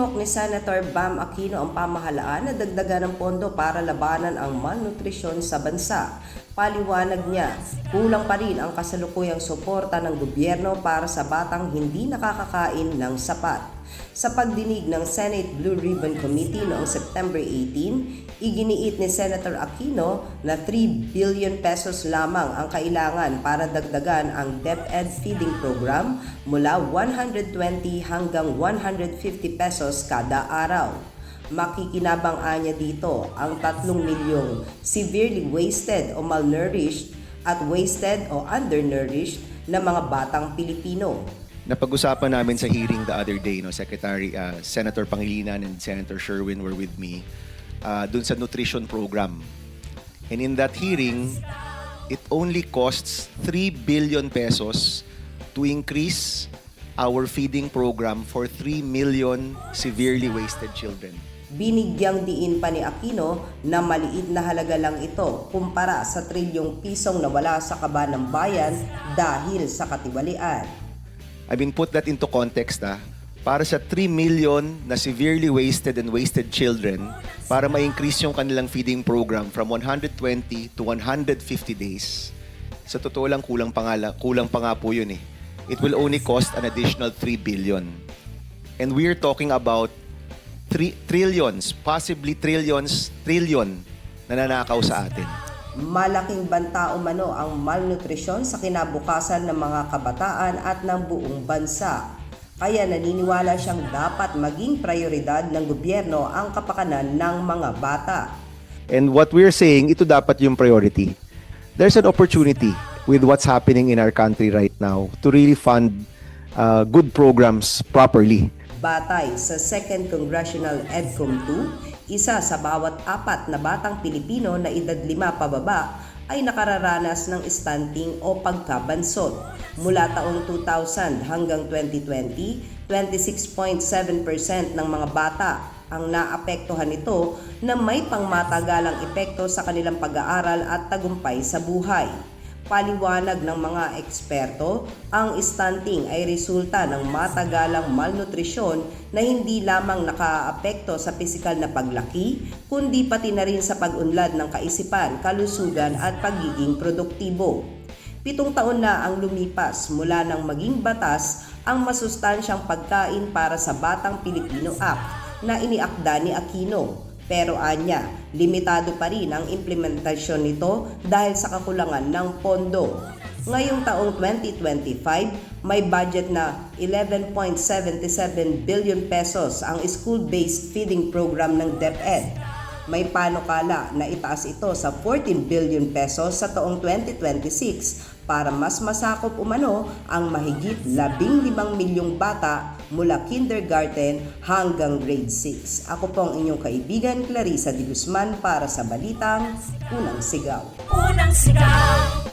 Hinimok ni Senator Bam Aquino ang pamahalaan na dagdagan ng pondo para labanan ang malnutrisyon sa bansa. Paliwanag niya, kulang pa rin ang kasalukuyang suporta ng gobyerno para sa batang hindi nakakakain ng sapat. Sa pagdinig ng Senate Blue Ribbon Committee noong September 18, iginiit ni Senator Aquino na 3 billion pesos lamang ang kailangan para dagdagan ang DepEd feeding program mula 120 hanggang 150 pesos kada araw. Makikinabang anya dito ang 3 milyong severely wasted o malnourished at wasted o undernourished na mga batang Pilipino. Napag-usapan namin sa hearing the other day, no, Secretary uh, Senator Pangilinan and Senator Sherwin were with me uh, dun sa nutrition program. And in that hearing, it only costs 3 billion pesos to increase our feeding program for 3 million severely wasted children. Binigyang diin pa ni Aquino na maliit na halaga lang ito kumpara sa trilyong pisong nawala sa kaba ng bayan dahil sa katiwalian. I mean, put that into context, ah. Para sa 3 million na severely wasted and wasted children, para ma-increase yung kanilang feeding program from 120 to 150 days, sa totoo lang, kulang pa nga, la- kulang pa nga po yun eh. It will only cost an additional 3 billion. And we're talking about 3 trillions, possibly trillions, trillion na nanakaw sa atin. Malaking banta umano ang malnutrisyon sa kinabukasan ng mga kabataan at ng buong bansa. Kaya naniniwala siyang dapat maging prioridad ng gobyerno ang kapakanan ng mga bata. And what we're saying, ito dapat yung priority. There's an opportunity with what's happening in our country right now to really fund uh, good programs properly. Batay sa 2nd Congressional EDCOM 2, isa sa bawat apat na batang Pilipino na edad 5 pababa ay nakararanas ng stunting o pagkabansot. Mula taong 2000 hanggang 2020, 26.7% ng mga bata ang naapektuhan nito na may pangmatagalang epekto sa kanilang pag-aaral at tagumpay sa buhay. Paliwanag ng mga eksperto, ang stunting ay resulta ng matagalang malnutrisyon na hindi lamang nakaapekto sa pisikal na paglaki, kundi pati na rin sa pag-unlad ng kaisipan, kalusugan at pagiging produktibo. Pitong taon na ang lumipas mula nang maging batas ang masustansyang pagkain para sa Batang Pilipino Act na iniakda ni Aquino. Pero anya, limitado pa rin ang implementasyon nito dahil sa kakulangan ng pondo. Ngayong taong 2025, may budget na 11.77 billion pesos ang school-based feeding program ng DepEd. May panukala na itaas ito sa 14 billion pesos sa taong 2026 para mas masakop umano ang mahigit 15 milyong bata mula kindergarten hanggang grade 6. Ako po ang inyong kaibigan Clarissa Di Guzman para sa Balitang Unang Sigaw. Unang sigaw